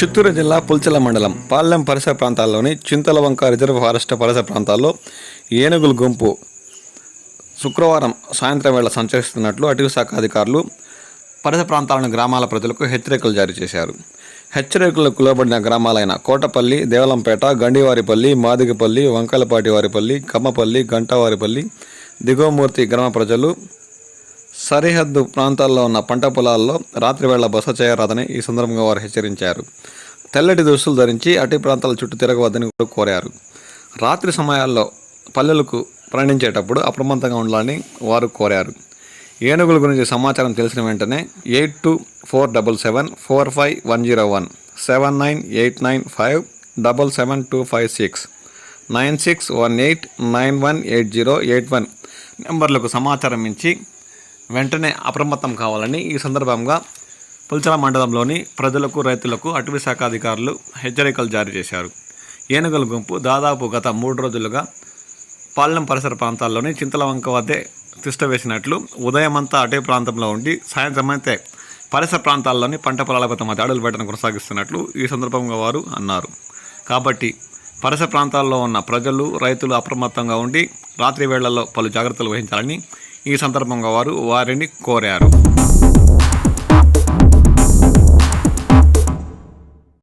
చిత్తూరు జిల్లా పుల్చల మండలం పాలెం పరిసర ప్రాంతాల్లోని చింతలవంక రిజర్వ్ ఫారెస్ట్ పరిసర ప్రాంతాల్లో ఏనుగుల గుంపు శుక్రవారం సాయంత్రం వేళ సంచరిస్తున్నట్లు అటవీ శాఖ అధికారులు పరిసర ప్రాంతాలను గ్రామాల ప్రజలకు హెచ్చరికలు జారీ చేశారు. హెచ్చరికలకు లోబడిన గ్రామాలైన కోటపల్లి దేవలంపేట గండివారిపల్లి మాదిగపల్లి వంకలపాటి వారిపల్లి కమ్మపల్లి గంటవారిపల్లి దిగోమూర్తి గ్రామ ప్రజలు సరిహద్దు ప్రాంతాల్లో ఉన్న పంట పొలాల్లో రాత్రివేళ బస చేయరాదని ఈ సందర్భంగా వారు హెచ్చరించారు. తెల్లటి దుస్తులు ధరించి అటు ప్రాంతాల చుట్టూ తిరగవద్దని కూడా కోరారు. రాత్రి సమయాల్లో పల్లెలకు ప్రయాణించేటప్పుడు అప్రమత్తంగా ఉండాలని వారు కోరారు. ఏనుగుల గురించి సమాచారం తెలిసిన వెంటనే eight two four double seven four five one zero one seven nine eight nine five double seven two five six nine six one eight nine one eight zero eight one నెంబర్లకు సమాచారం ఇచ్చి వెంటనే అప్రమత్తం కావాలని ఈ సందర్భంగా పుల్చల మండలంలోని ప్రజలకు రైతులకు అటవీ శాఖ అధికారులు హెచ్చరికలు జారీ చేశారు. ఏనుగుల గుంపు దాదాపు గత మూడు రోజులుగా పాలెం పరిసర ప్రాంతాల్లోని చింతలవంక వద్దే తిష్టవేసినట్లు ఉదయమంతా అటవీ ప్రాంతంలో ఉండి సాయంత్రం అయితే పరిసర ప్రాంతాల్లోని పంట పొలాలపై తమ దాడులు వేటను కొనసాగిస్తున్నట్లు ఈ సందర్భంగా వారు అన్నారు. కాబట్టి పరిసర ప్రాంతాల్లో ఉన్న ప్రజలు రైతులు అప్రమత్తంగా ఉండి రాత్రి వేళల్లో పలు జాగ్రత్తలు వహించాలని ఈ సందర్భంగా వారు వారిని కోరారు.